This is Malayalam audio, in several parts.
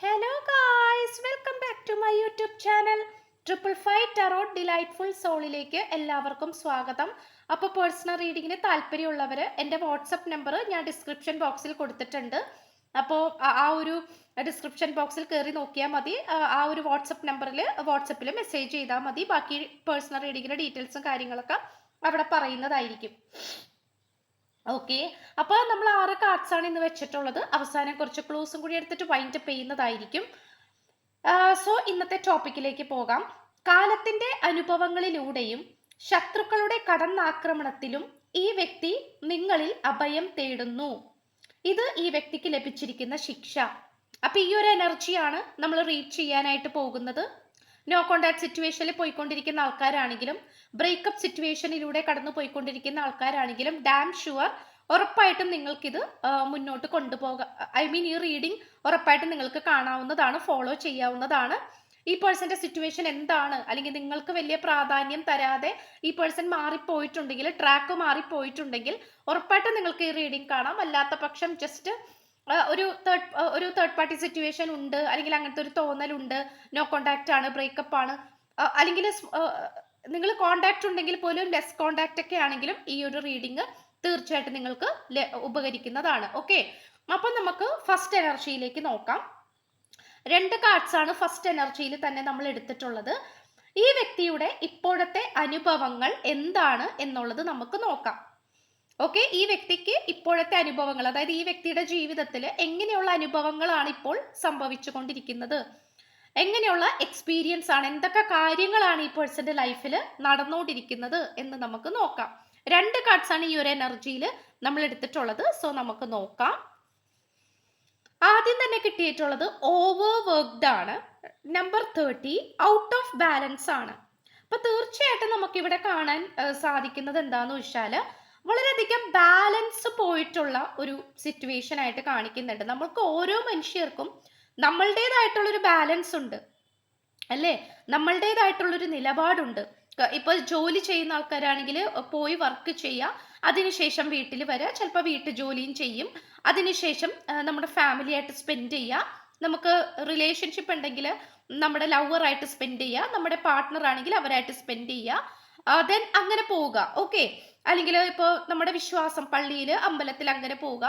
Hello guys welcome back to my YouTube channel triple five tarot delightful സോളിലേക്ക് എല്ലാവർക്കും സ്വാഗതം. അപ്പോൾ പേഴ്സണൽ റീഡിങ്ങിന് താല്പര്യമുള്ളവർ എന്റെ വാട്സപ്പ് നമ്പർ ഞാൻ ഡിസ്ക്രിപ്ഷൻ ബോക്സിൽ കൊടുത്തിട്ടുണ്ട്. അപ്പോൾ ആ ഒരു ഡിസ്ക്രിപ്ഷൻ ബോക്സിൽ കയറി നോക്കിയാൽ മതി. ആ, ഒരു വാട്സപ്പ് നമ്പറിൽ വാട്സപ്പിൽ മെസ്സേജ് ചെയ്താൽ മതി. ബാക്കി പേഴ്സണൽ റീഡിങ്ങിന്റെ ഡീറ്റെയിൽസും കാര്യങ്ങളൊക്കെ അവിടെ പറയുന്നതായിരിക്കും. ഓക്കെ അപ്പോൾ നമ്മൾ ആറ് കാർഡ്സ് ആണ് ഇന്ന് വെച്ചിട്ടുള്ളത്. അവസാനം കുറച്ച് ക്ലൂസും കൂടി എടുത്തിട്ട് വൈൻഡ് അപ്പ് ചെയ്യുന്നതായിരിക്കും. സോ ഇന്നത്തെ ടോപ്പിക്കിലേക്ക് പോകാം. കാലത്തിന്റെ അനുഭവങ്ങളിലൂടെയും ശത്രുക്കളുടെ കടന്നാക്രമണത്തിലും ഈ വ്യക്തി നിങ്ങളിൽ അഭയം തേടുന്നു. ഇത് ഈ വ്യക്തിക്ക് ലഭിച്ചിരിക്കുന്ന ശിക്ഷ. അപ്പൊ ഈ ഒരു എനർജിയാണ് നമ്മൾ റീഡ് ചെയ്യാനായിട്ട് പോകുന്നത്. നോ കോണ്ടാക്ട് സിറ്റുവേഷനിൽ പോയിക്കൊണ്ടിരിക്കുന്ന ആൾക്കാരാണെങ്കിലും ബ്രേക്കപ്പ് സിറ്റുവേഷനിലൂടെ കടന്നു പോയിക്കൊണ്ടിരിക്കുന്ന ആൾക്കാരാണെങ്കിലും ഡാം ഷുവർ ഉറപ്പായിട്ടും നിങ്ങൾക്കിത് മുന്നോട്ട് കൊണ്ടുപോകാം ഐ മീൻ ഈ റീഡിംഗ് ഉറപ്പായിട്ടും നിങ്ങൾക്ക് കാണാവുന്നതാണ് ഫോളോ ചെയ്യാവുന്നതാണ്. ഈ പേഴ്സന്റെ സിറ്റുവേഷൻ എന്താണ്? അല്ലെങ്കിൽ നിങ്ങൾക്ക് വലിയ പ്രാധാന്യം തരാതെ ഈ പേഴ്സൺ മാറിപ്പോയിട്ടുണ്ടെങ്കിൽ ട്രാക്ക് മാറിപ്പോയിട്ടുണ്ടെങ്കിൽ ഉറപ്പായിട്ടും നിങ്ങൾക്ക് ഈ റീഡിംഗ് കാണാം. അല്ലാത്ത പക്ഷം ജസ്റ്റ് ഒരു തേർഡ് ഒരു തേർഡ് പാർട്ടി സിറ്റുവേഷൻ ഉണ്ട് അല്ലെങ്കിൽ അങ്ങനത്തെ ഒരു തോന്നലുണ്ട് നോ കോണ്ടാക്റ്റ് ആണ് ബ്രേക്കപ്പ് ആണ്. അല്ലെങ്കിൽ നിങ്ങൾ കോണ്ടാക്ട് ഉണ്ടെങ്കിൽ പോലും ലെസ് കോണ്ടാക്ട് ഒക്കെ ആണെങ്കിലും ഈ ഒരു റീഡിങ് തീർച്ചയായിട്ടും നിങ്ങൾക്ക് ഉപകരിക്കുന്നതാണ്. ഓക്കെ അപ്പൊ നമുക്ക് ഫസ്റ്റ് എനർജിയിലേക്ക് നോക്കാം. രണ്ട് കാർഡ്സ് ആണ് ഫസ്റ്റ് എനർജിയിൽ തന്നെ നമ്മൾ എടുത്തിട്ടുള്ളത്. ഈ വ്യക്തിയുടെ ഇപ്പോഴത്തെ അനുഭവങ്ങൾ എന്താണ് എന്നുള്ളത് നമുക്ക് നോക്കാം. ഓക്കെ ഈ വ്യക്തിക്ക് ഇപ്പോഴത്തെ അനുഭവങ്ങൾ അതായത് ഈ വ്യക്തിയുടെ ജീവിതത്തിൽ എങ്ങനെയുള്ള അനുഭവങ്ങളാണ് ഇപ്പോൾ സംഭവിച്ചു കൊണ്ടിരിക്കുന്നത് എങ്ങനെയുള്ള എക്സ്പീരിയൻസ് ആണ് എന്തൊക്കെ കാര്യങ്ങളാണ് ഈ പേഴ്സന്റെ ലൈഫിൽ നടന്നുകൊണ്ടിരിക്കുന്നത് എന്ന് നമുക്ക് നോക്കാം. രണ്ട് കാർഡ്സ് ആണ് ഈ ഒരു എനർജിയിൽ നമ്മൾ എടുത്തിട്ടുള്ളത് സോ നമുക്ക് നോക്കാം. ആദ്യം തന്നെ കിട്ടിയിട്ടുള്ളത് ഓവർ വർക്ക്ഡ് ആണ്. Number thirty out of balance ആണ്. അപ്പൊ തീർച്ചയായിട്ടും നമുക്ക് ഇവിടെ കാണാൻ സാധിക്കുന്നത് എന്താന്ന് വെച്ചാൽ വളരെയധികം ബാലൻസ് പോയിട്ടുള്ള ഒരു സിറ്റുവേഷൻ ആയിട്ട് കാണിക്കുന്നുണ്ട്. നമ്മൾക്ക് ഓരോ മനുഷ്യർക്കും നമ്മളുടേതായിട്ടുള്ളൊരു ബാലൻസ് ഉണ്ട്. അല്ലേ? നമ്മളുടേതായിട്ടുള്ളൊരു നിലപാടുണ്ട്. ഇപ്പൊ ജോലി ചെയ്യുന്ന ആൾക്കാരാണെങ്കിൽ പോയി വർക്ക് ചെയ്യുക അതിനുശേഷം വീട്ടിൽ വരിക ചിലപ്പോൾ വീട്ടു ജോലിയും ചെയ്യും. അതിനുശേഷം നമ്മുടെ ഫാമിലി ആയിട്ട് സ്പെൻഡ് ചെയ്യുക നമുക്ക് റിലേഷൻഷിപ്പ് ഉണ്ടെങ്കിൽ നമ്മുടെ ലവറായിട്ട് സ്പെൻഡ് ചെയ്യുക നമ്മുടെ പാർട്ട്ണർ ആണെങ്കിൽ അവരായിട്ട് സ്പെൻഡ് ചെയ്യുക ദെൻ അങ്ങനെ പോവുക. ഓക്കെ അല്ലെങ്കിൽ ഇപ്പോൾ നമ്മുടെ വിശ്വാസം പള്ളിയിൽ അമ്പലത്തിൽ അങ്ങനെ പോവുക.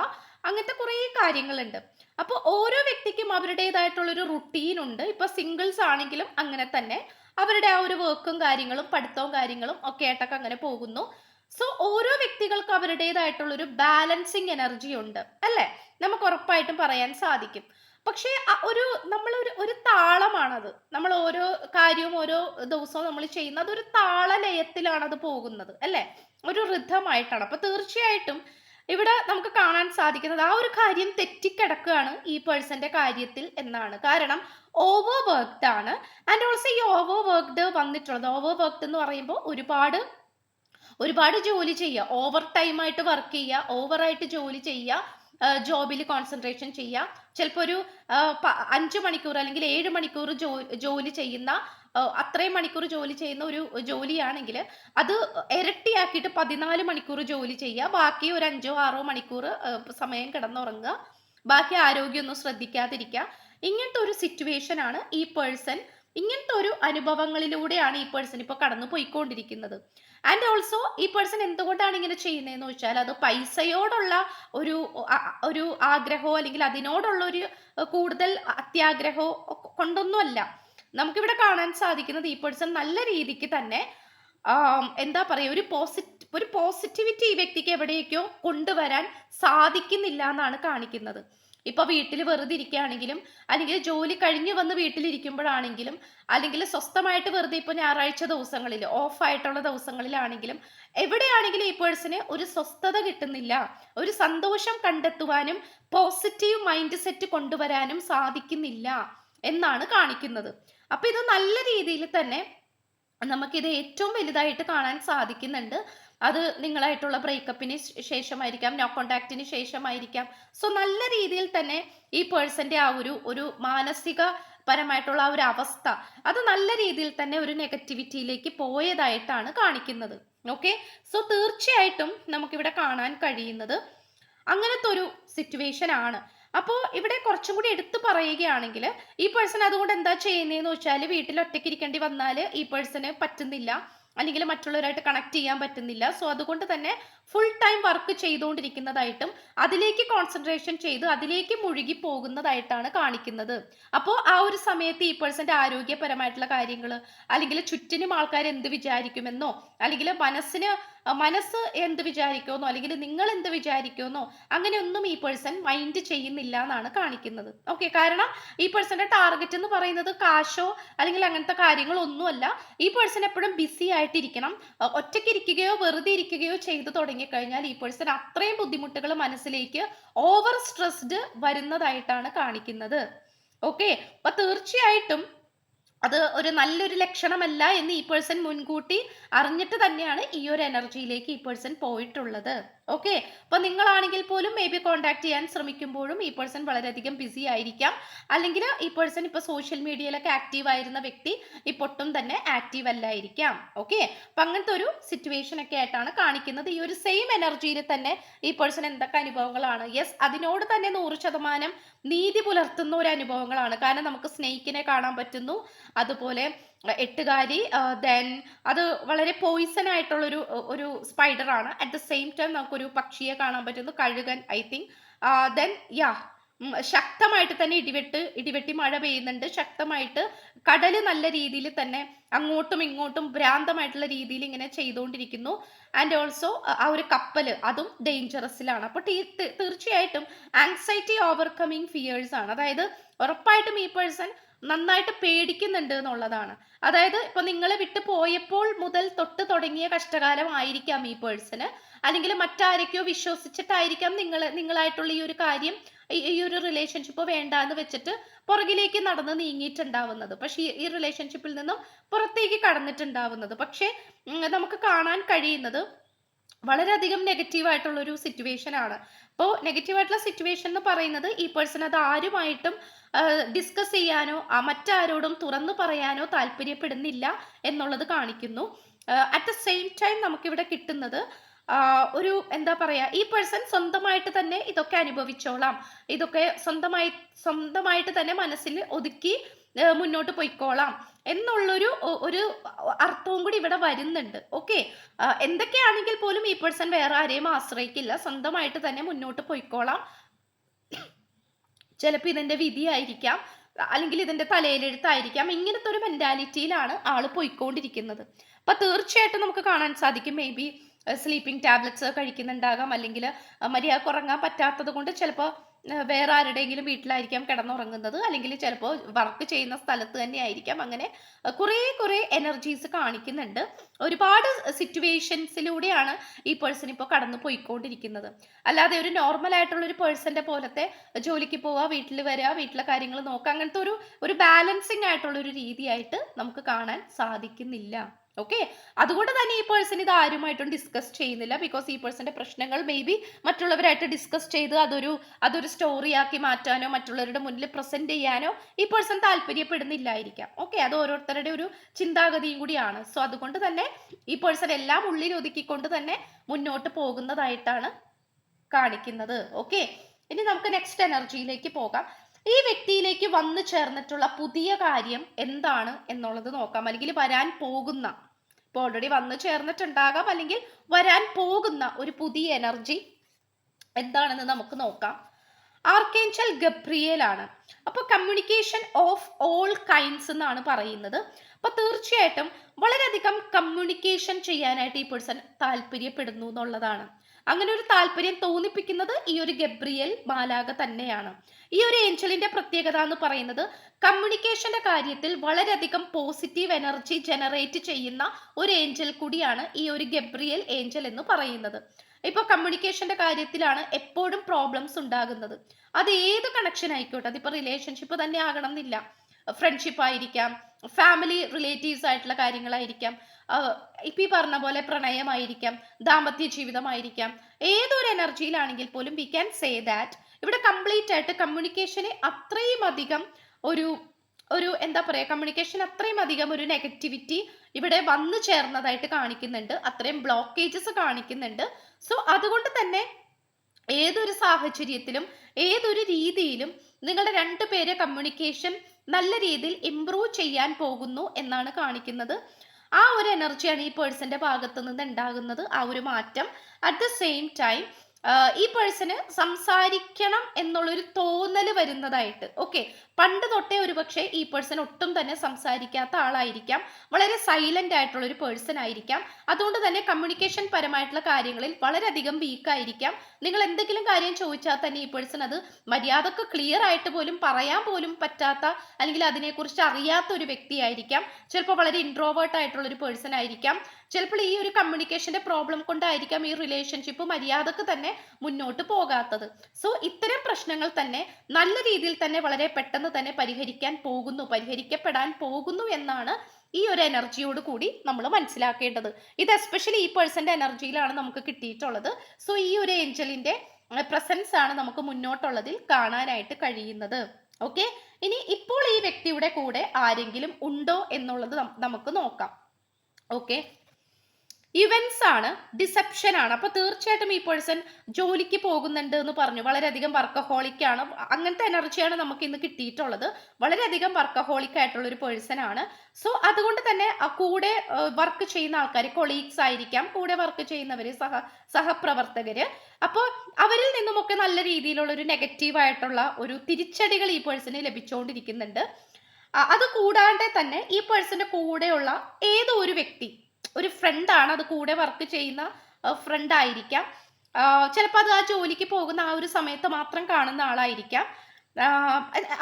അങ്ങനത്തെ കുറേ കാര്യങ്ങളുണ്ട്. അപ്പോൾ ഓരോ വ്യക്തിക്കും അവരുടേതായിട്ടുള്ളൊരു റുട്ടീൻ ഉണ്ട്. ഇപ്പോൾ സിംഗിൾസ് ആണെങ്കിലും അങ്ങനെ തന്നെ അവരുടെ ആ ഒരു വർക്കും കാര്യങ്ങളും പഠിത്തവും കാര്യങ്ങളും ഒക്കെ ആയിട്ടൊക്കെ അങ്ങനെ പോകുന്നു. സോ ഓരോ വ്യക്തികൾക്കും അവരുടേതായിട്ടുള്ളൊരു ബാലൻസിങ് എനർജി ഉണ്ട്. അല്ലേ? നമുക്ക് ഉറപ്പായിട്ടും പറയാൻ സാധിക്കും. പക്ഷേ ഒരു നമ്മൾ ഒരു താളമാണത്. നമ്മൾ ഓരോ കാര്യവും ഓരോ ദിവസവും നമ്മൾ ചെയ്യുന്നത് അതൊരു താളലയത്തിലാണ് അത് പോകുന്നത് അല്ലേ? ഒരു ഋതമായിട്ടാണ് അപ്പൊ തീർച്ചയായിട്ടും ഇവിടെ നമുക്ക് കാണാൻ സാധിക്കുന്നത് ആ ഒരു കാര്യം തെറ്റിക്കിടക്കുകയാണ് ഈ പേഴ്സന്റെ കാര്യത്തിൽ എന്നാണ്. കാരണം ഓവർ വർക്ക്ഡ് ആണ്. ആൻഡ് ഓൾസോ ഈ ഓവർ വർക്ക്ഡ് വന്നിട്ടുള്ളത്. ഓവർ വർക്ക്ഡ് എന്ന് പറയുമ്പോൾ ഒരുപാട് ഒരുപാട് ജോലി ചെയ്യുക. ഓവർ ടൈം ആയിട്ട് വർക്ക് ചെയ്യുക. ഓവറായിട്ട് ജോലി ചെയ്യുക. ജോബിൽ കോൺസെൻട്രേഷൻ ചെയ്യുക ചിലപ്പോൾ ഒരു അഞ്ച് മണിക്കൂർ അല്ലെങ്കിൽ ഏഴ് മണിക്കൂർ ജോലി ചെയ്യുന്ന അത്രയും മണിക്കൂർ ജോലി ചെയ്യുന്ന ഒരു ജോലിയാണെങ്കിൽ അത് ഇരട്ടിയാക്കിയിട്ട് പതിനാല് മണിക്കൂർ ജോലി ചെയ്യുക. ബാക്കി ഒരു അഞ്ചോ ആറോ മണിക്കൂർ സമയം കിടന്നുറങ്ങുക. ബാക്കി ആരോഗ്യമൊന്നും ശ്രദ്ധിക്കാതിരിക്കുക. ഇങ്ങനത്തെ ഒരു സിറ്റുവേഷൻ ആണ് ഈ പേഴ്സൺ ഇങ്ങനത്തെ ഒരു അനുഭവങ്ങളിലൂടെയാണ് ഈ പേഴ്സൺ ഇപ്പോൾ കടന്നു പോയിക്കൊണ്ടിരിക്കുന്നത് ആൻഡ് ഓൾസോ ഈ പേഴ്സൺ എന്തുകൊണ്ടാണ് ഇങ്ങനെ ചെയ്യുന്നതെന്ന് വെച്ചാൽ അത് പൈസയോടുള്ള ഒരു ഒരു ആഗ്രഹമോ അല്ലെങ്കിൽ അതിനോടുള്ള ഒരു കൂടുതൽ അത്യാഗ്രഹമോ കൊണ്ടൊന്നുമല്ല. നമുക്കിവിടെ കാണാൻ സാധിക്കുന്നത് ഈ പേഴ്സൺ നല്ല രീതിക്ക് തന്നെ എന്താ പറയുക ഒരു പോസിറ്റ് ഒരു പോസിറ്റിവിറ്റി ഈ വ്യക്തിക്ക് എവിടേക്കോ കൊണ്ടുവരാൻ സാധിക്കുന്നില്ല എന്നാണ് കാണിക്കുന്നത്. ഇപ്പൊ വീട്ടിൽ വെറുതെ ഇരിക്കുകയാണെങ്കിലും അല്ലെങ്കിൽ ജോലി കഴിഞ്ഞ് വന്ന് വീട്ടിലിരിക്കുമ്പോഴാണെങ്കിലും അല്ലെങ്കിൽ സ്വസ്ഥമായിട്ട് വെറുതെ ഇപ്പോൾ ഞായറാഴ്ച ദിവസങ്ങളിൽ ഓഫായിട്ടുള്ള ദിവസങ്ങളിലാണെങ്കിലും എവിടെയാണെങ്കിലും ഈ പേഴ്സണ് ഒരു സ്വസ്ഥത കിട്ടുന്നില്ല. ഒരു സന്തോഷം കണ്ടെത്തുവാനും പോസിറ്റീവ് മൈൻഡ് സെറ്റ് കൊണ്ടുവരാനും സാധിക്കുന്നില്ല എന്നാണ് കാണിക്കുന്നത്. അപ്പൊ ഇത് നല്ല രീതിയിൽ തന്നെ നമുക്കിത് ഏറ്റവും വലുതായിട്ട് കാണാൻ സാധിക്കുന്നുണ്ട്. അത് നിങ്ങളായിട്ടുള്ള ബ്രേക്കപ്പിന് ശേഷമായിരിക്കാം നോ കോണ്ടാക്റ്റിന് ശേഷമായിരിക്കാം. സോ നല്ല രീതിയിൽ തന്നെ ഈ പേഴ്സന്റെ ആ ഒരു ഒരു മാനസിക പരമായിട്ടുള്ള ആ ഒരു അവസ്ഥ അത് നല്ല രീതിയിൽ തന്നെ ഒരു നെഗറ്റിവിറ്റിയിലേക്ക് പോയതായിട്ടാണ് കാണിക്കുന്നത്. ഓക്കെ സോ തീർച്ചയായിട്ടും നമുക്കിവിടെ കാണാൻ കഴിയുന്നത് അങ്ങനത്തെ ഒരു സിറ്റുവേഷൻ ആണ്. അപ്പോൾ ഇവിടെ കുറച്ചും കൂടി എടുത്തു പറയുകയാണെങ്കിൽ ഈ പേഴ്സൺ അതുകൊണ്ട് എന്താ ചെയ്യുന്നതെന്ന് വെച്ചാൽ വീട്ടിൽ ഒറ്റയ്ക്ക് ഇരിക്കേണ്ടി വന്നാൽ ഈ പേഴ്സണ് പറ്റുന്നില്ല. അല്ലെങ്കിൽ മറ്റുള്ളവരായിട്ട് കണക്ട് ചെയ്യാൻ പറ്റുന്നില്ല. സോ അതുകൊണ്ട് തന്നെ ഫുൾ ടൈം വർക്ക് ചെയ്തുകൊണ്ടിരിക്കുന്നതായിട്ടും അതിലേക്ക് കോൺസെൻട്രേഷൻ ചെയ്ത് അതിലേക്ക് മുഴുകി പോകുന്നതായിട്ടാണ് കാണിക്കുന്നത്. അപ്പോൾ ആ ഒരു സമയത്ത് ഈ പേഴ്സന്റെ ആരോഗ്യപരമായിട്ടുള്ള കാര്യങ്ങൾ അല്ലെങ്കിൽ ചുറ്റിനും ആൾക്കാർ എന്ത് വിചാരിക്കുമെന്നോ അല്ലെങ്കിൽ മനസ്സിന് മനസ്സ് എന്ത് വിചാരിക്കുമെന്നോ അല്ലെങ്കിൽ നിങ്ങൾ എന്ത് വിചാരിക്കുമെന്നോ അങ്ങനെയൊന്നും ഈ പേഴ്സൺ മൈൻഡ് ചെയ്യുന്നില്ല എന്നാണ് കാണിക്കുന്നത്. ഓക്കെ കാരണം ഈ പേഴ്സന്റെ ടാർഗറ്റ് എന്ന് പറയുന്നത് കാശോ അല്ലെങ്കിൽ അങ്ങനത്തെ കാര്യങ്ങളൊന്നുമല്ല. ഈ പേഴ്സൺ എപ്പോഴും ബിസി ആയിട്ടിരിക്കണം. അഹ് ഒറ്റയ്ക്ക് ഇരിക്കുകയോ വെറുതെ ഇരിക്കുകയോ ചെയ്തു തുടങ്ങിക്കഴിഞ്ഞാൽ ഈ പേഴ്സൺ അത്രയും ബുദ്ധിമുട്ടുകൾ മനസ്സിലേക്ക് ഓവർ സ്ട്രെസ്ഡ് വരുന്നതായിട്ടാണ് കാണിക്കുന്നത്. ഓക്കെ അപ്പൊ തീർച്ചയായിട്ടും അത് ഒരു നല്ലൊരു ലക്ഷണമല്ല എന്ന് ഈ പേഴ്സൺ മുൻകൂട്ടി അറിഞ്ഞിട്ട് തന്നെയാണ് ഈ ഒരു എനർജിയിലേക്ക് ഈ പേഴ്സൺ പോയിട്ടുള്ളത്. ഓക്കെ അപ്പൊ നിങ്ങളാണെങ്കിൽ പോലും മേ ബി കോൺടാക്ട് ചെയ്യാൻ ശ്രമിക്കുമ്പോഴും ഈ പേഴ്സൺ വളരെയധികം ബിസി ആയിരിക്കാം. അല്ലെങ്കിൽ ഈ പേഴ്സൺ ഇപ്പൊ സോഷ്യൽ മീഡിയയിലൊക്കെ ആക്റ്റീവ് ആയിരുന്ന വ്യക്തി ഇപ്പൊ ഒട്ടും തന്നെ ആക്റ്റീവ് അല്ലായിരിക്കാം. ഓക്കെ അപ്പൊ അങ്ങനത്തെ ഒരു സിറ്റുവേഷൻ ഒക്കെ ആയിട്ടാണ് കാണിക്കുന്നത്. ഈ ഒരു സെയിം എനർജിയിൽ തന്നെ ഈ പേഴ്സൺ എന്തൊക്കെ അനുഭവങ്ങളാണ്? യെസ് അതിനോട് തന്നെ നൂറ് ശതമാനം നീതി പുലർത്തുന്ന ഒരു അനുഭവങ്ങളാണ്. കാരണം നമുക്ക് സ്നേഹിക്കിനെ കാണാൻ പറ്റുന്നു. അതുപോലെ എട്ടുകാരി ദെൻ അത് വളരെ പോയിസൺ ആയിട്ടുള്ളൊരു ഒരു സ്പൈഡർ ആണ്. അറ്റ് ദ സെയിം ടൈം നമുക്കൊരു പക്ഷിയെ കാണാൻ പറ്റുന്നു കഴുകൻ ഐ തിങ്ക് ദെൻ യാ ശക്തമായിട്ട് തന്നെ ഇടിവെട്ട് ഇടിവെട്ടി മഴ പെയ്യുന്നുണ്ട്. ശക്തമായിട്ട് കടൽ നല്ല രീതിയിൽ തന്നെ അങ്ങോട്ടും ഇങ്ങോട്ടും ഭ്രാന്തമായിട്ടുള്ള രീതിയിൽ ഇങ്ങനെ ചെയ്തുകൊണ്ടിരിക്കുന്നു. ആൻഡ് ഓൾസോ ആ ഒരു കപ്പൽ അതും ഡേഞ്ചറസിലാണ് അപ്പോൾ തീർച്ചയായിട്ടും ആങ്സൈറ്റി ഓവർകമ്മിങ് ഫിയേഴ്സ് ആണ്. അതായത് ഉറപ്പായിട്ടും ഈ പേഴ്സൺ നന്നായിട്ട് പേടിക്കുന്നുണ്ട് എന്നുള്ളതാണ്. അതായത് ഇപ്പൊ നിങ്ങൾ വിട്ടു പോയപ്പോൾ മുതൽ തൊട്ട് തുടങ്ങിയ കഷ്ടകാലം ആയിരിക്കാം ഈ പേഴ്സണ്. അല്ലെങ്കിൽ മറ്റാരൊക്കെയോ വിശ്വസിച്ചിട്ടായിരിക്കാം നിങ്ങൾ നിങ്ങളായിട്ടുള്ള ഈ ഒരു കാര്യം ഈ ഒരു റിലേഷൻഷിപ്പ് വേണ്ട എന്ന് വെച്ചിട്ട് പുറകിലേക്ക് നടന്ന് നീങ്ങിയിട്ടുണ്ടാവുന്നത്. പക്ഷെ ഈ റിലേഷൻഷിപ്പിൽ നിന്നും പുറത്തേക്ക് കടന്നിട്ടുണ്ടാവുന്നത്. പക്ഷെ നമുക്ക് കാണാൻ കഴിയുന്നത് വളരെയധികം നെഗറ്റീവ് ആയിട്ടുള്ള ഒരു സിറ്റുവേഷൻ ആണ് അപ്പോൾ നെഗറ്റീവ് ആയിട്ടുള്ള സിറ്റുവേഷൻ എന്ന് പറയുന്നത് ഈ പേഴ്സൺ അത് ആരുമായിട്ടും ഡിസ്കസ് ചെയ്യാനോ മറ്റാരോടും തുറന്നു പറയാനോ താല്പര്യപ്പെടുന്നില്ല എന്നുള്ളത് കാണിക്കുന്നു. അറ്റ് ദ സെയിം ടൈം നമുക്കിവിടെ കിട്ടുന്നത് ഒരു എന്താ പറയാ ഈ പേഴ്സൺ സ്വന്തമായിട്ട് തന്നെ ഇതൊക്കെ അനുഭവിച്ചോളാം. ഇതൊക്കെ സ്വന്തമായി സ്വന്തമായിട്ട് തന്നെ മനസ്സിൽ ഒതുക്കി മുന്നോട്ട് പോയിക്കോളാം. എന്നുള്ളൊരു ഒരു അർത്ഥവും കൂടി ഇവിടെ വരുന്നുണ്ട്. ഓക്കെ എന്തൊക്കെയാണെങ്കിൽ പോലും ഈ പേഴ്സൺ വേറെ ആരെയും ആശ്രയിക്കില്ല. സ്വന്തമായിട്ട് തന്നെ മുന്നോട്ട് പോയിക്കോളാം. ചിലപ്പോൾ ഇതിന്റെ വിധിയായിരിക്കാം. അല്ലെങ്കിൽ ഇതിന്റെ തലയിലെഴുത്തായിരിക്കാം. ഇങ്ങനത്തെ ഒരു മെന്റാലിറ്റിയിലാണ് ആൾ പോയിക്കൊണ്ടിരിക്കുന്നത്. അപ്പൊ തീർച്ചയായിട്ടും നമുക്ക് കാണാൻ സാധിക്കും. മേ ബി സ്ലീപ്പിംഗ് ടാബ്ലറ്റ്സ് കഴിക്കുന്നുണ്ടാകാം. അല്ലെങ്കിൽ മര്യാദയ്ക്ക് കുറങ്ങാൻ പറ്റാത്തത് കൊണ്ട് ചിലപ്പോൾ വേറെ ആരുടെയെങ്കിലും വീട്ടിലായിരിക്കാം കിടന്നുറങ്ങുന്നത്. അല്ലെങ്കിൽ ചിലപ്പോൾ വർക്ക് ചെയ്യുന്ന സ്ഥലത്ത് തന്നെ ആയിരിക്കാം. അങ്ങനെ കുറേ കുറേ എനർജീസ് കാണിക്കുന്നുണ്ട്. ഒരുപാട് സിറ്റുവേഷൻസിലൂടെയാണ് ഈ പേഴ്സൺ ഇപ്പോൾ കടന്നു പോയിക്കൊണ്ടിരിക്കുന്നത്. അല്ലാതെ ഒരു നോർമൽ ആയിട്ടുള്ള ഒരു പേഴ്സന്റെ പോലത്തെ ജോലിക്ക് പോവുക വീട്ടിൽ വരിക വീട്ടിലെ കാര്യങ്ങൾ നോക്കുക അങ്ങനത്തെ ഒരു ഒരു ബാലൻസിങ് ആയിട്ടുള്ള ഒരു രീതിയായിട്ട് നമുക്ക് കാണാൻ സാധിക്കുന്നില്ല. ഓക്കെ അതുകൊണ്ട് തന്നെ ഈ പേഴ്സൺ ഇത് ആരുമായിട്ടും ഡിസ്കസ് ചെയ്യുന്നില്ല. ബിക്കോസ് ഈ പേഴ്സന്റെ പ്രശ്നങ്ങൾ മേ ബി മറ്റുള്ളവരായിട്ട് ഡിസ്കസ് ചെയ്ത് അതൊരു അതൊരു സ്റ്റോറി ആക്കി മാറ്റാനോ മറ്റുള്ളവരുടെ മുന്നിൽ പ്രസന്റ് ചെയ്യാനോ ഈ പേഴ്സൺ താല്പര്യപ്പെടുന്നില്ലായിരിക്കാം. ഓക്കെ അത് ഓരോരുത്തരുടെ ഒരു ചിന്താഗതിയും കൂടിയാണ്. സോ അതുകൊണ്ട് തന്നെ ഈ പേഴ്സൺ എല്ലാം ഉള്ളിൽ ഒതുക്കിക്കൊണ്ട് തന്നെ മുന്നോട്ട് പോകുന്നതായിട്ടാണ് കാണിക്കുന്നത്. ഓക്കെ ഇനി നമുക്ക് നെക്സ്റ്റ് എനർജിയിലേക്ക് പോകാം. ഈ വ്യക്തിയിലേക്ക് വന്നു ചേർന്നിട്ടുള്ള പുതിയ കാര്യം എന്താണ് എന്നുള്ളത് നോക്കാം. അല്ലെങ്കിൽ വരാൻ പോകുന്ന ഇപ്പോൾ ഓൾറെഡി വന്നു ചേർന്നിട്ടുണ്ടാകാം. അല്ലെങ്കിൽ വരാൻ പോകുന്ന ഒരു പുതിയ എനർജി എന്താണെന്ന് നമുക്ക് നോക്കാം. ആർക്കേഞ്ചൽ ഗബ്രിയേലാണ് അപ്പൊ കമ്മ്യൂണിക്കേഷൻ ഓഫ് ഓൾ കൈൻഡ്സ് എന്നാണ് പറയുന്നത്. അപ്പൊ തീർച്ചയായിട്ടും വളരെയധികം കമ്മ്യൂണിക്കേഷൻ ചെയ്യാനായിട്ട് ഈ പേഴ്സൺ താല്പര്യപ്പെടുന്നു എന്നുള്ളതാണ്. അങ്ങനെ ഒരു താല്പര്യം തോന്നിപ്പിക്കുന്നത് ഈ ഒരു ഗബ്രിയൽ ബാലാഗ തന്നെയാണ്. ഈ ഒരു ഏഞ്ചലിന്റെ പ്രത്യേകത എന്ന് പറയുന്നത് കമ്മ്യൂണിക്കേഷന്റെ കാര്യത്തിൽ വളരെയധികം പോസിറ്റീവ് എനർജി ജനറേറ്റ് ചെയ്യുന്ന ഒരു ഏഞ്ചൽ കൂടിയാണ് ഈ ഒരു ഗബ്രിയൽ ഏഞ്ചൽ എന്ന് പറയുന്നത്. ഇപ്പൊ കമ്മ്യൂണിക്കേഷന്റെ കാര്യത്തിലാണ് എപ്പോഴും പ്രോബ്ലംസ് ഉണ്ടാകുന്നത്. അത് ഏത് കണക്ഷൻ ആയിക്കോട്ടെ അതിപ്പോ റിലേഷൻഷിപ്പ് തന്നെ ആകണം എന്നില്ല. ഫ്രണ്ട്ഷിപ്പ് ആയിരിക്കാം ഫാമിലി റിലേറ്റീവ്സ് ആയിട്ടുള്ള കാര്യങ്ങളായിരിക്കാം. ഇപ്പൊ ഈ പറഞ്ഞ പോലെ പ്രണയമായിരിക്കാം ദാമ്പത്യ ജീവിതമായിരിക്കാം. ഏതൊരു എനർജിയിലാണെങ്കിൽ പോലും വി ക്യാൻ സേ ദാറ്റ് ഇവിടെ കംപ്ലീറ്റ് ആയിട്ട് കമ്മ്യൂണിക്കേഷനെ അത്രയും അധികം ഒരു ഒരു എന്താ പറയാ കമ്മ്യൂണിക്കേഷൻ അത്രയും അധികം ഒരു നെഗറ്റിവിറ്റി ഇവിടെ വന്നു ചേർന്നതായിട്ട് കാണിക്കുന്നുണ്ട്. അത്രയും ബ്ലോക്കേജസ് കാണിക്കുന്നുണ്ട്. സോ അതുകൊണ്ട് തന്നെ ഏതൊരു സാഹചര്യത്തിലും ഏതൊരു രീതിയിലും നിങ്ങളുടെ രണ്ടു പേരെ കമ്മ്യൂണിക്കേഷൻ നല്ല രീതിയിൽ ഇംപ്രൂവ് ചെയ്യാൻ പോകുന്നു എന്നാണ് കാണിക്കുന്നത്. ആ ഒരു എനർജിയാണ് ഈ പേഴ്സന്റെ ഭാഗത്തു നിന്ന് ഉണ്ടാകുന്നത് ആ ഒരു മാറ്റം. അറ്റ് ദ സെയിം ടൈം ഈ പേഴ്സണ് സംസാരിക്കണം എന്നുള്ളൊരു തോന്നൽ വരുന്നതായിട്ട്. ഓക്കെ പണ്ട് തൊട്ടേ ഒരുപക്ഷെ ഈ പേഴ്സൺ ഒട്ടും തന്നെ സംസാരിക്കാത്ത ആളായിരിക്കാം. വളരെ സൈലന്റ് ആയിട്ടുള്ള ഒരു പേഴ്സൺ ആയിരിക്കാം. അതുകൊണ്ട് തന്നെ കമ്മ്യൂണിക്കേഷൻ പരമായിട്ടുള്ള കാര്യങ്ങളിൽ വളരെയധികം വീക്ക് ആയിരിക്കാം. നിങ്ങൾ എന്തെങ്കിലും കാര്യം ചോദിച്ചാൽ തന്നെ ഈ പേഴ്സൺ അത് മര്യാദയ്ക്ക് ക്ലിയർ ആയിട്ട് പോലും പറയാൻ പോലും പറ്റാത്ത അല്ലെങ്കിൽ അതിനെക്കുറിച്ച് അറിയാത്ത ഒരു വ്യക്തിയായിരിക്കാം. ചിലപ്പോൾ വളരെ ഇൻട്രോവേർട്ട് ആയിട്ടുള്ള ഒരു പേഴ്സൺ ആയിരിക്കാം. ചിലപ്പോൾ ഈ ഒരു കമ്മ്യൂണിക്കേഷന്റെ പ്രോബ്ലം കൊണ്ടായിരിക്കാം ഈ റിലേഷൻഷിപ്പ് മര്യാദയ്ക്ക് തന്നെ മുന്നോട്ട് പോകാത്തത്. സോ ഇത്തരം പ്രശ്നങ്ങൾ തന്നെ നല്ല രീതിയിൽ തന്നെ വളരെ പെട്ടെന്ന് തന്നെ പരിഹരിക്കാൻ പോകുന്നു പരിഹരിക്കപ്പെടാൻ പോകുന്നു എന്നാണ് ഈ ഒരു എനർജിയോട് കൂടി നമ്മൾ മനസ്സിലാക്കേണ്ടത്. ഇത് എസ്പെഷ്യലി ഈ പേഴ്സന്റെ എനർജിയിലാണ് നമുക്ക് കിട്ടിയിട്ടുള്ളത്. സോ ഈ ഒരു ഏഞ്ചലിന്റെ പ്രസൻസ് ആണ് നമുക്ക് മുന്നോട്ടുള്ളതിൽ കാണാനായിട്ട് കഴിയുന്നത്. ഓക്കെ ഇനി ഇപ്പോൾ ഈ വ്യക്തിയുടെ കൂടെ ആരെങ്കിലും ഉണ്ടോ എന്നുള്ളത് നമുക്ക് നോക്കാം. ഓക്കെ ഇവന്റ്സ് ആണ് ഡിസെപ്ഷൻ ആണ്. അപ്പൊ തീർച്ചയായിട്ടും ഈ പേഴ്സൺ ജോലിക്ക് പോകുന്നുണ്ട് എന്ന് പറഞ്ഞു. വളരെയധികം വർക്കഹോളിക് ആണ്. അങ്ങനത്തെ എനർജിയാണ് നമുക്ക് ഇന്ന് കിട്ടിയിട്ടുള്ളത്. വളരെയധികം വർക്കഹോളിക് ആയിട്ടുള്ള ഒരു പേഴ്സൺ ആണ്. സോ അതുകൊണ്ട് തന്നെ കൂടെ വർക്ക് ചെയ്യുന്ന ആൾക്കാർ കൊളീഗ്സ് ആയിരിക്കാം. കൂടെ വർക്ക് ചെയ്യുന്നവര് സഹ സഹപ്രവർത്തകര്. അപ്പോൾ അവരിൽ നിന്നുമൊക്കെ നല്ല രീതിയിലുള്ള ഒരു നെഗറ്റീവ് ആയിട്ടുള്ള ഒരു തിരിച്ചടികൾ ഈ പേഴ്സണ് ലഭിച്ചുകൊണ്ടിരിക്കുന്നുണ്ട് അത് കൂടാതെ തന്നെ ഈ പേഴ്സന്റെ കൂടെയുള്ള ഏതോ ഒരു വ്യക്തി ഒരു ഫ്രണ്ടാണ് അത് കൂടെ വർക്ക് ചെയ്യുന്ന ഫ്രണ്ട് ആയിരിക്കാം. ചിലപ്പോൾ അത് ആ ജോലിക്ക് പോകുന്ന ആ ഒരു സമയത്ത് മാത്രം കാണുന്ന ആളായിരിക്കാം.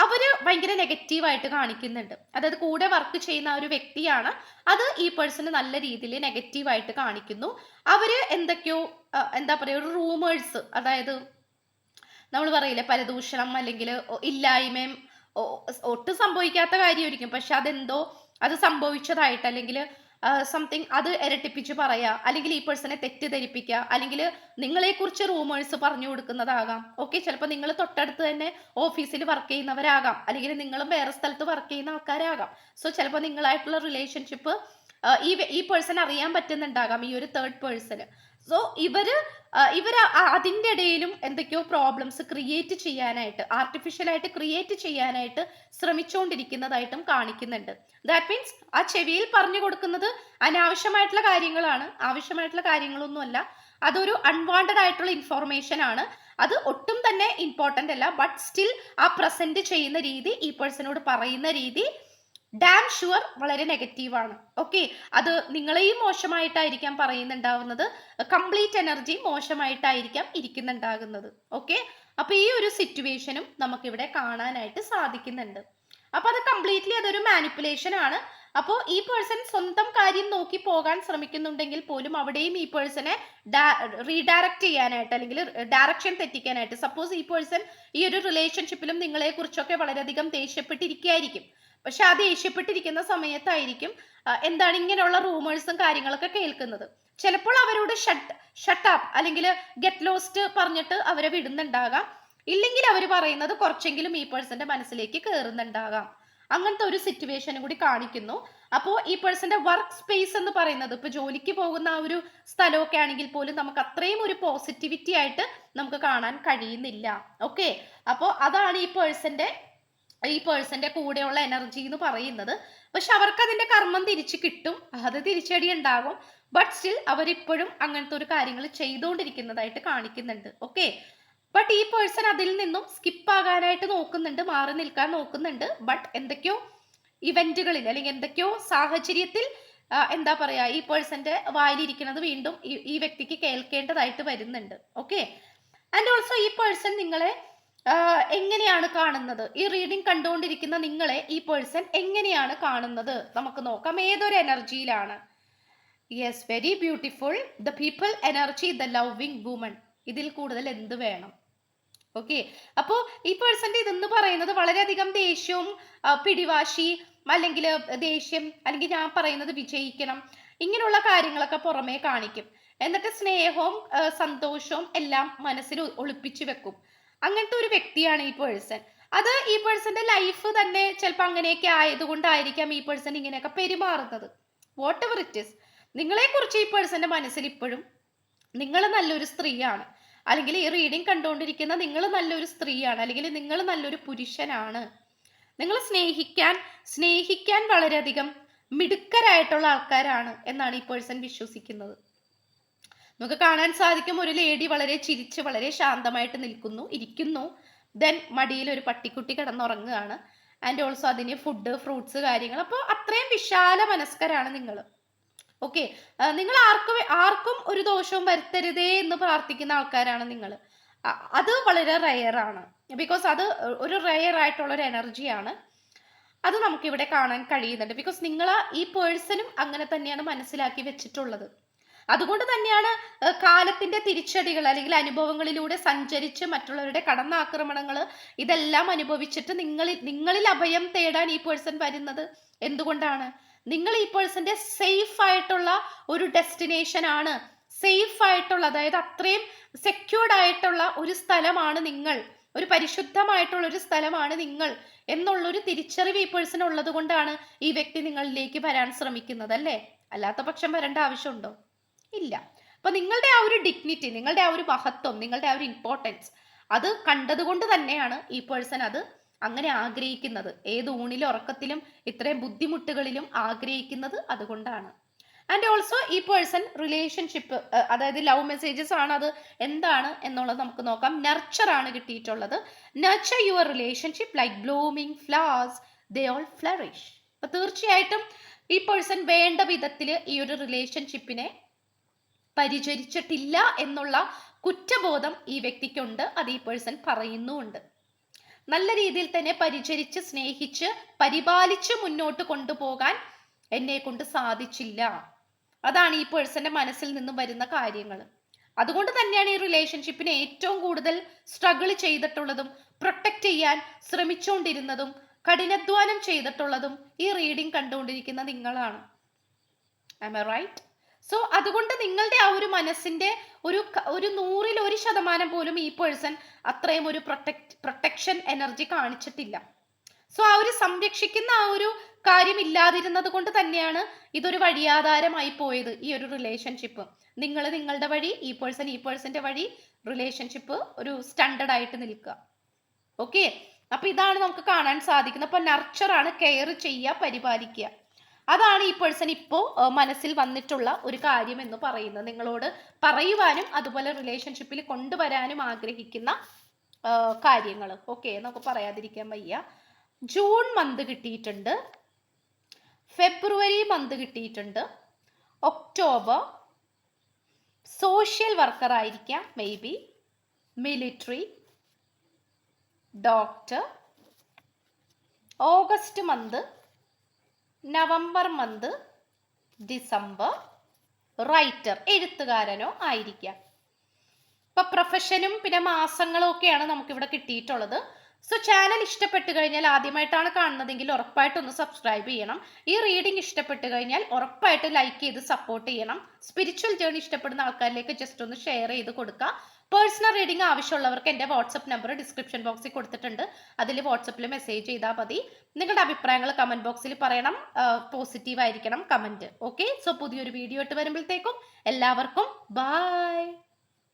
അവർ ഭയങ്കര നെഗറ്റീവായിട്ട് കാണിക്കുന്നുണ്ട്. അതായത് കൂടെ വർക്ക് ചെയ്യുന്ന ഒരു വ്യക്തിയാണ് അത് ഈ പേഴ്സണ് നല്ല രീതിയിൽ നെഗറ്റീവായിട്ട് കാണിക്കുന്നു. അവർ എന്തൊക്കെയോ എന്താ പറയുക ഒരു റൂമേഴ്സ് അതായത് നമ്മൾ പറയില്ലേ പരദൂഷണം അല്ലെങ്കിൽ ഇല്ലായ്മയും ഒട്ടും സംഭവിക്കാത്ത കാര്യമായിരിക്കും. പക്ഷെ അതെന്തോ അത് സംഭവിച്ചതായിട്ട് അല്ലെങ്കിൽ സംതിങ് അത് ഇരട്ടിപ്പിച്ച് പറയാ. അല്ലെങ്കിൽ ഈ പേഴ്സണെ തെറ്റിദ്ധരിപ്പിക്കുക അല്ലെങ്കിൽ നിങ്ങളെ കുറിച്ച് റൂമേഴ്സ് പറഞ്ഞു കൊടുക്കുന്നതാകാം. ഓക്കെ ചിലപ്പോൾ നിങ്ങൾ തൊട്ടടുത്ത് തന്നെ ഓഫീസിൽ വർക്ക് ചെയ്യുന്നവരാകാം. അല്ലെങ്കിൽ നിങ്ങളും വേറെ സ്ഥലത്ത് വർക്ക് ചെയ്യുന്ന ആൾക്കാരാകാം. സോ ചിലപ്പോൾ നിങ്ങളായിട്ടുള്ള റിലേഷൻഷിപ്പ് ഈ ഈ പേഴ്സൺ അറിയാൻ പറ്റുന്നുണ്ടാകാം ഈ ഒരു തേർഡ് പേഴ്സണ് സോ ഇവർ ഇവർ അതിന്റെ ഇടയിലും എന്തൊക്കെയോ പ്രോബ്ലംസ് ക്രിയേറ്റ് ചെയ്യാനായിട്ട് ആർട്ടിഫിഷ്യലായിട്ട് ക്രിയേറ്റ് ചെയ്യാനായിട്ട് ശ്രമിച്ചുകൊണ്ടിരിക്കുന്നതായിട്ടും കാണിക്കുന്നുണ്ട്. ദാറ്റ് മീൻസ് ആ ചെവിയിൽ പറഞ്ഞു കൊടുക്കുന്നത് അനാവശ്യമായിട്ടുള്ള കാര്യങ്ങളാണ്. ആവശ്യമായിട്ടുള്ള കാര്യങ്ങളൊന്നുമല്ല. അതൊരു അൺവാണ്ടഡ് ആയിട്ടുള്ള ഇൻഫോർമേഷൻ ആണ്. അത് ഒട്ടും തന്നെ ഇമ്പോർട്ടന്റ് അല്ല. ബട്ട് സ്റ്റിൽ ആ പ്രസന്റ് ചെയ്യുന്ന രീതി ഈ പേഴ്സണോട് പറയുന്ന രീതി ഡാം ഷുവർ വളരെ നെഗറ്റീവാണ് ഓക്കെ അത് നിങ്ങളെയും മോശമായിട്ടായിരിക്കാം പറയുന്നുണ്ടാവുന്നത്. കംപ്ലീറ്റ് എനർജി മോശമായിട്ടായിരിക്കാം ഇരിക്കുന്നുണ്ടാകുന്നത്. ഓക്കെ അപ്പൊ ഈ ഒരു സിറ്റുവേഷനും നമുക്കിവിടെ കാണാനായിട്ട് സാധിക്കുന്നുണ്ട്. അപ്പൊ അത് കംപ്ലീറ്റ്ലി അതൊരു മാനിപ്പുലേഷൻ ആണ്. അപ്പോൾ ഈ പേഴ്സൺ സ്വന്തം കാര്യം നോക്കി പോകാൻ ശ്രമിക്കുന്നുണ്ടെങ്കിൽ പോലും അവിടെയും ഈ പേഴ്സണെ റീഡയറക്റ്റ് ചെയ്യാനായിട്ട് അല്ലെങ്കിൽ ഡയറക്ഷൻ തെറ്റിക്കാനായിട്ട് സപ്പോസ് ഈ പേഴ്സൺ ഈ ഒരു റിലേഷൻഷിപ്പിലും നിങ്ങളെ കുറിച്ചൊക്കെ വളരെയധികം ദേഷ്യപ്പെട്ടിരിക്കുകയായിരിക്കും. പക്ഷെ ആ ദേഷ്യപ്പെട്ടിരിക്കുന്ന സമയത്തായിരിക്കും എന്താണ് ഇങ്ങനെയുള്ള റൂമേഴ്സും കാര്യങ്ങളൊക്കെ കേൾക്കുന്നത്. ചിലപ്പോൾ അവരോട് ഷട്ട് ഷട്ടപ്പ് അല്ലെങ്കിൽ ഗെറ്റ് ലോസ്റ്റ് പറഞ്ഞിട്ട് അവരെ വിടുന്നുണ്ടാകാം. ഇല്ലെങ്കിൽ അവർ പറയുന്നത് കുറച്ചെങ്കിലും ഈ പേഴ്സന്റെ മനസ്സിലേക്ക് കയറുന്നുണ്ടാകാം അങ്ങനത്തെ ഒരു സിറ്റുവേഷനും കൂടി കാണിക്കുന്നു. അപ്പോൾ ഈ പേഴ്സന്റെ വർക്ക് സ്പേസ് എന്ന് പറയുന്നത് ഇപ്പൊ ജോലിക്ക് പോകുന്ന ആ ഒരു സ്ഥലമൊക്കെ ആണെങ്കിൽ പോലും നമുക്ക് അത്രയും ഒരു പോസിറ്റിവിറ്റി ആയിട്ട് നമുക്ക് കാണാൻ കഴിയുന്നില്ല. ഓക്കെ? അപ്പോൾ അതാണ് ഈ പേഴ്സന്റെ ഈ പേഴ്സന്റെ കൂടെയുള്ള എനർജി എന്ന് പറയുന്നത്. പക്ഷെ അവർക്ക് അതിന്റെ കർമ്മം തിരിച്ചു കിട്ടും. അത് തിരിച്ചടി ഉണ്ടാകും ബട്ട് സ്റ്റിൽ അവരിപ്പോഴും അങ്ങനത്തെ ഒരു കാര്യങ്ങൾ ചെയ്തുകൊണ്ടിരിക്കുന്നതായിട്ട് കാണിക്കുന്നുണ്ട്. ഓക്കെ ബട്ട് ഈ പേഴ്സൺ അതിൽ നിന്നും സ്കിപ്പ് ആകാനായിട്ട് നോക്കുന്നുണ്ട് മാറി നിൽക്കാൻ നോക്കുന്നുണ്ട്. ബട്ട് എന്തൊക്കെയോ ഇവന്റുകളിൽ അല്ലെങ്കിൽ എന്തൊക്കെയോ സാഹചര്യത്തിൽ എന്താ പറയാ ഈ പേഴ്സന്റെ വായിലിരിക്കുന്നത് വീണ്ടും ഈ- വ്യക്തിക്ക് കേൾക്കേണ്ടതായിട്ട് വരുന്നുണ്ട്. ഓക്കെ ആൻഡ് ഓൾസോ ഈ പേഴ്സൺ നിങ്ങളെ എങ്ങനെയാണ് കാണുന്നത്? ഈ റീഡിംഗ് കണ്ടുകൊണ്ടിരിക്കുന്ന നിങ്ങളെ ഈ പേഴ്സൺ എങ്ങനെയാണ് കാണുന്നത്? നമുക്ക് നോക്കാം. ഏതൊരു എനർജിയിലാണ്? Yes very beautiful the people energy the loving woman ഇതിൽ കൂടുതൽ എന്ത് വേണം? ഓക്കെ അപ്പോൾ ഈ പേഴ്സന്റെ ഇതെന്ന് പറയുന്നത് വളരെയധികം ദേഷ്യവും പിടിവാശി അല്ലെങ്കിൽ ദേഷ്യം അല്ലെങ്കിൽ ഞാൻ പറയുന്നത് വിജയിക്കണം ഇങ്ങനെയുള്ള കാര്യങ്ങളൊക്കെ പുറമേ കാണിക്കും. എന്നിട്ട് സ്നേഹവും സന്തോഷവും എല്ലാം മനസ്സിൽ ഒളിപ്പിച്ചു വെക്കും. അങ്ങനത്തെ ഒരു വ്യക്തിയാണ് ഈ പേഴ്സൺ അത് ഈ പേഴ്സന്റെ ലൈഫ് തന്നെ ചിലപ്പോൾ അങ്ങനെയൊക്കെ ആയതുകൊണ്ടായിരിക്കാം ഈ പേഴ്സൺ ഇങ്ങനെയൊക്കെ പെരുമാറുന്നത്. വാട്ട് എവർ ഇറ്റ് ഇസ് നിങ്ങളെക്കുറിച്ച് ഈ പേഴ്സന്റെ മനസ്സിൽ ഇപ്പോഴും നിങ്ങൾ നല്ലൊരു സ്ത്രീയാണ്. അല്ലെങ്കിൽ ഈ റീഡിംഗ് കണ്ടുകൊണ്ടിരിക്കുന്ന നിങ്ങൾ നല്ലൊരു സ്ത്രീയാണ്. അല്ലെങ്കിൽ നിങ്ങൾ നല്ലൊരു പുരുഷനാണ്. നിങ്ങൾ സ്നേഹിക്കാൻ സ്നേഹിക്കാൻ വളരെയധികം മിടുക്കരായിട്ടുള്ള ആൾക്കാരാണ് എന്നാണ് ഈ പേഴ്സൺ വിശ്വസിക്കുന്നത്. നമുക്ക് കാണാൻ സാധിക്കും ഒരു ലേഡി വളരെ ചിരിച്ച് വളരെ ശാന്തമായിട്ട് നിൽക്കുന്നു ഇരിക്കുന്നു. ദെൻ മടിയിൽ ഒരു പട്ടിക്കുട്ടി കിടന്നുറങ്ങുകയാണ്. ആൻഡ് ഓൾസോ അതിന് ഫുഡ് ഫ്രൂട്ട്സ് കാര്യങ്ങൾ. അപ്പോൾ അത്രയും വിശാല മനസ്കരാണ് നിങ്ങൾ. ഓക്കെ നിങ്ങൾ ആർക്കും ആർക്കും ഒരു ദോഷവും വരുത്തരുതേ എന്ന് പ്രാർത്ഥിക്കുന്ന ആൾക്കാരാണ് നിങ്ങൾ. അത് വളരെ റയറാണ് ബിക്കോസ് അത് ഒരു റയർ ആയിട്ടുള്ള ഒരു എനർജിയാണ് അത് നമുക്കിവിടെ കാണാൻ കഴിയുന്നുണ്ട്. ബിക്കോസ് നിങ്ങൾ ഈ പേഴ്സണും അങ്ങനെ തന്നെയാണ് മനസ്സിലാക്കി വെച്ചിട്ടുള്ളത്. അതുകൊണ്ട് തന്നെയാണ് കാലത്തിന്റെ തിരിച്ചടികൾ അല്ലെങ്കിൽ അനുഭവങ്ങളിലൂടെ സഞ്ചരിച്ച് മറ്റുള്ളവരുടെ കടന്നാക്രമണങ്ങൾ ഇതെല്ലാം അനുഭവിച്ചിട്ട് നിങ്ങളിൽ നിങ്ങളിൽ അഭയം തേടാൻ ഈ പേഴ്സൺ വരുന്നത് എന്തുകൊണ്ടാണ്? നിങ്ങൾ ഈ പേഴ്സന്റെ സേഫ് ആയിട്ടുള്ള ഒരു ഡെസ്റ്റിനേഷൻ ആണ്. സേഫ് ആയിട്ടുള്ള അതായത് അത്രയും സെക്യൂർഡ് ആയിട്ടുള്ള ഒരു സ്ഥലമാണ് നിങ്ങൾ. ഒരു പരിശുദ്ധമായിട്ടുള്ള ഒരു സ്ഥലമാണ് നിങ്ങൾ എന്നുള്ള ഒരു തിരിച്ചറിവ് ഈ പേഴ്സൺ ഉള്ളത് കൊണ്ടാണ് ഈ വ്യക്തി നിങ്ങളിലേക്ക് വരാൻ ശ്രമിക്കുന്നത് അല്ലേ? അല്ലാത്ത പക്ഷം വരേണ്ട ആവശ്യമുണ്ടോ? ഇല്ല. അപ്പൊ നിങ്ങളുടെ ആ ഒരു ഡിഗ്നിറ്റി നിങ്ങളുടെ ആ ഒരു മഹത്വം നിങ്ങളുടെ ആ ഒരു ഇമ്പോർട്ടൻസ് അത് കണ്ടതുകൊണ്ട് തന്നെയാണ് ഈ പേഴ്സൺ അത് അങ്ങനെ ആഗ്രഹിക്കുന്നത്. ഏത് ഊണിലും ഉറക്കത്തിലും ഇത്രയും ബുദ്ധിമുട്ടുകളിലും ആഗ്രഹിക്കുന്നത് അതുകൊണ്ടാണ്. ആൻഡ് ഓൾസോ ഈ പേഴ്സൺ റിലേഷൻഷിപ്പ് അതായത് ലവ് മെസ്സേജസ് ആണ് അത് എന്താണ് എന്നുള്ളത് നമുക്ക് നോക്കാം. നർച്ചർ ആണ് കിട്ടിയിട്ടുള്ളത്. Nurture your relationship like blooming flowers they all flourish അപ്പൊ തീർച്ചയായിട്ടും ഈ പേഴ്സൺ വേണ്ട വിധത്തിൽ ഈ ഒരു റിലേഷൻഷിപ്പിനെ പരിചരിച്ചിട്ടില്ല എന്നുള്ള കുറ്റബോധം ഈ വ്യക്തിക്കുണ്ട്. അത് ഈ പേഴ്സൺ പറയുന്നുമുണ്ട്. നല്ല രീതിയിൽ തന്നെ പരിചരിച്ച് സ്നേഹിച്ച് പരിപാലിച്ച് മുന്നോട്ട് കൊണ്ടുപോകാൻ എന്നെ കൊണ്ട് സാധിച്ചില്ല. അതാണ് ഈ പേഴ്സന്റെ മനസ്സിൽ നിന്നും വരുന്ന കാര്യങ്ങൾ. അതുകൊണ്ട് തന്നെയാണ് ഈ റിലേഷൻഷിപ്പിനെ ഏറ്റവും കൂടുതൽ സ്ട്രഗിൾ ചെയ്തിട്ടുള്ളതും പ്രൊട്ടക്റ്റ് ചെയ്യാൻ ശ്രമിച്ചുകൊണ്ടിരുന്നതും കഠിനാധ്വാനം ചെയ്തിട്ടുള്ളതും ഈ റീഡിംഗ് കണ്ടുകൊണ്ടിരിക്കുന്ന നിങ്ങളാണ്. ഐ റൈറ്റ് സോ അതുകൊണ്ട് നിങ്ങളുടെ ആ ഒരു മനസ്സിന്റെ ഒരു ഒരു നൂറിൽ ഒരു ശതമാനം പോലും ഈ പേഴ്സൺ അത്രയും ഒരു പ്രൊട്ടക്ട് പ്രൊട്ടക്ഷൻ എനർജി കാണിച്ചിട്ടില്ല. സോ ആ ഒരു സംരക്ഷിക്കുന്ന ആ ഒരു കാര്യം ഇല്ലാതിരുന്നത് കൊണ്ട് തന്നെയാണ് ഇതൊരു വഴിയാധാരമായി പോയത് ഈ ഒരു റിലേഷൻഷിപ്പ് നിങ്ങൾ നിങ്ങളുടെ വഴി ഈ പേഴ്സൺ ഈ പേഴ്സന്റെ വഴി റിലേഷൻഷിപ്പ് ഒരു സ്റ്റാൻഡേർഡ് ആയിട്ട് നിൽക്കുക. ഓക്കെ അപ്പൊ ഇതാണ് നമുക്ക് കാണാൻ സാധിക്കുന്നത്. അപ്പൊ നർച്ചറാണ് കെയർ ചെയ്യുക പരിപാലിക്കുക. അതാണ് ഈ പേഴ്സൺ ഇപ്പോൾ മനസ്സിൽ വന്നിട്ടുള്ള ഒരു കാര്യം എന്ന് പറയുന്നത്. നിങ്ങളോട് പറയുവാനും അതുപോലെ റിലേഷൻഷിപ്പിൽ കൊണ്ടുവരാനും ആഗ്രഹിക്കുന്ന കാര്യങ്ങൾ. ഓക്കെ നമുക്ക് പറയാതിരിക്കാൻ വയ്യ. ജൂൺ മന്ത് കിട്ടിയിട്ടുണ്ട്. ഫെബ്രുവരി മന്ത് കിട്ടിയിട്ടുണ്ട്. ഒക്ടോബർ സോഷ്യൽ വർക്കർ ആയിരിക്കാം maybe military doctor August month November month December writer എഴുത്തുകാരനോ ആയിരിക്കാം. ഇപ്പൊ പ്രൊഫഷനും പിന്നെ മാസങ്ങളും ഒക്കെയാണ് നമുക്കിവിടെ കിട്ടിയിട്ടുള്ളത്. സോ ചാനൽ ഇഷ്ടപ്പെട്ടു കഴിഞ്ഞാൽ ആദ്യമായിട്ടാണ് കാണുന്നതെങ്കിൽ ഉറപ്പായിട്ടൊന്ന് സബ്സ്ക്രൈബ് ചെയ്യണം. ഈ റീഡിംഗ് ഇഷ്ടപ്പെട്ടു കഴിഞ്ഞാൽ ഉറപ്പായിട്ട് ലൈക്ക് ചെയ്ത് സപ്പോർട്ട് ചെയ്യണം. സ്പിരിച്വൽ ജേണി ഇഷ്ടപ്പെടുന്ന ആൾക്കാരിലേക്ക് ജസ്റ്റ് ഒന്ന് ഷെയർ ചെയ്ത് കൊടുക്കുക. പേഴ്സണൽ റീഡിംഗ് ആവശ്യമുള്ളവർക്ക് എന്റെ വാട്സപ്പ് നമ്പർ ഡിസ്ക്രിപ്ഷൻ ബോക്സിൽ കൊടുത്തിട്ടുണ്ട്. അതിൽ വാട്സപ്പിൽ മെസ്സേജ് ചെയ്താൽ മതി. നിങ്ങളുടെ അഭിപ്രായങ്ങൾ കമന്റ് ബോക്സിൽ പറയണം. പോസിറ്റീവ് ആയിരിക്കണം കമന്റ് ഓക്കെ സോ പുതിയൊരു വീഡിയോ ഇട്ട് വരുമ്പോഴത്തേക്കും എല്ലാവർക്കും ബൈ